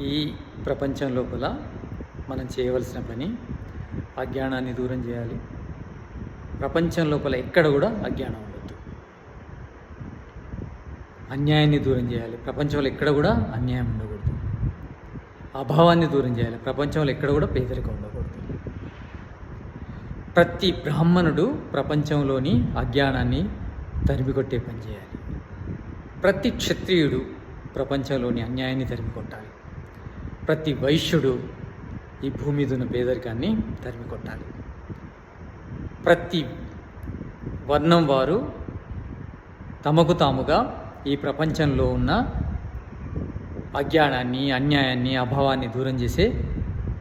ఈ ప్రపంచం లోపల మనం చేయవలసిన పని అజ్ఞానాన్ని దూరం చేయాలి. ప్రపంచం లోపల ఎక్కడ కూడా అజ్ఞానం ఉండొద్దు. అన్యాయాన్ని దూరం చేయాలి. ప్రపంచంలో ఎక్కడ కూడా అన్యాయం ఉండకూడదు. అభావాన్ని దూరం చేయాలి. ప్రపంచంలో ఎక్కడ కూడా పేదరికం ఉండకూడదు. ప్రతి బ్రాహ్మణుడు ప్రపంచంలోని అజ్ఞానాన్ని తరిమికొట్టే పని చేయాలి. ప్రతి క్షత్రియుడు ప్రపంచంలోని అన్యాయాన్ని తరిమికొట్టాలి. ప్రతి వైశ్యుడు ఈ భూమి మీద ఉన్న పేదరికాన్ని తరిమి కొట్టాలి ప్రతి వర్ణం వారు తమకు తాముగా ఈ ప్రపంచంలో ఉన్న అజ్ఞానాన్ని అన్యాయాన్ని అభావాన్ని దూరం చేసే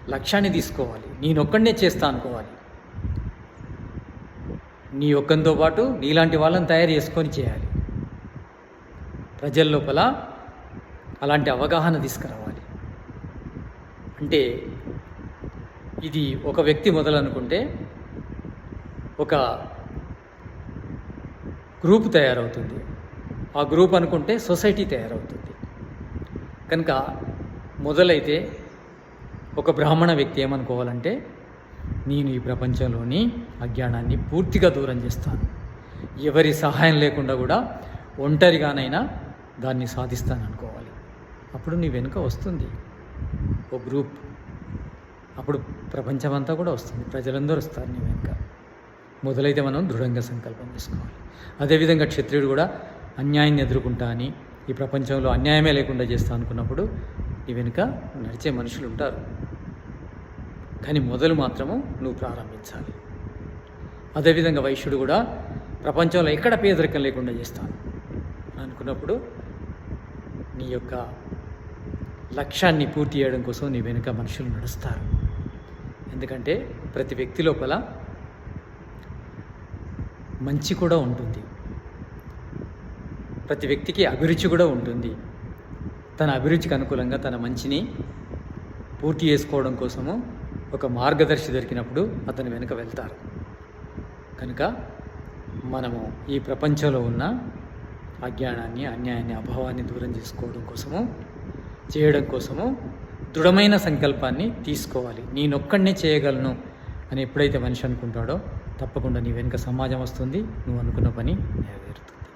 లక్ష్యాన్ని తీసుకోవాలి. నేనొక్కడనే చేస్తా అనుకోవాలి. నీ ఒక్కంతో పాటు నీలాంటి వాళ్ళని తయారు చేసుకొని చేయాలి. ప్రజల లోపల అలాంటి అవగాహన తీసుకురావాలి. అంటే ఇది ఒక వ్యక్తి మొదలనుకుంటే ఒక గ్రూప్ తయారవుతుంది. ఆ గ్రూప్ అనుకుంటే సొసైటీ తయారవుతుంది. కనుక మొదలైతే ఒక బ్రాహ్మణ వ్యక్తి ఏమనుకోవాలంటే నేను ఈ ప్రపంచంలోని అజ్ఞానాన్ని పూర్తిగా దూరం చేస్తాను. ఎవరి సహాయం లేకుండా కూడా ఒంటరిగానైనా దాన్ని సాధిస్తాను అనుకోవాలి అప్పుడు నీ వెనుక వస్తుంది. ఓ గ్రూప్. అప్పుడు ప్రపంచమంతా కూడా వస్తుంది. ప్రజలందరూ వస్తారు నీ వెనుక. మొదలైతే మనం దృఢంగా సంకల్పం చేసుకోవాలి. అదేవిధంగా క్షత్రియుడు కూడా అన్యాయాన్ని ఎదుర్కొంటా అని ఈ ప్రపంచంలో అన్యాయమే లేకుండా చేస్తా అనుకున్నప్పుడు నీ వెనుక నడిచే మనుషులు ఉంటారు. కానీ మొదలు మాత్రము నువ్వు ప్రారంభించాలి. అదేవిధంగా వైశ్యుడు కూడా ప్రపంచంలో ఎక్కడ పేదరికం లేకుండా చేస్తాను అనుకున్నప్పుడు నీ యొక్క లక్ష్యాన్ని పూర్తి చేయడం కోసం నీ వెనుక మనుషులు నడుస్తారు. ఎందుకంటే ప్రతి వ్యక్తి లోపల మంచి కూడా ఉంటుంది. ప్రతి వ్యక్తికి అభిరుచి కూడా ఉంటుంది. తన అభిరుచికి అనుకూలంగా తన మంచిని పూర్తి చేసుకోవడం కోసము ఒక మార్గదర్శి దొరికినప్పుడు అతని వెనుక వెళ్తారు. కనుక మనము ఈ ప్రపంచంలో ఉన్న అజ్ఞానాన్ని అన్యాయాన్ని అభావాన్ని దూరం చేసుకోవడం కోసము చేయడం కోసము దృఢమైన సంకల్పాన్ని తీసుకోవాలి. నేనొక్కడనే చేయగలను అని ఎప్పుడైతే మనిషి అనుకుంటాడో తప్పకుండా నీ వెనుక సమాజం వస్తుంది. నువ్వు అనుకున్న పని నెరవేరుతుంది.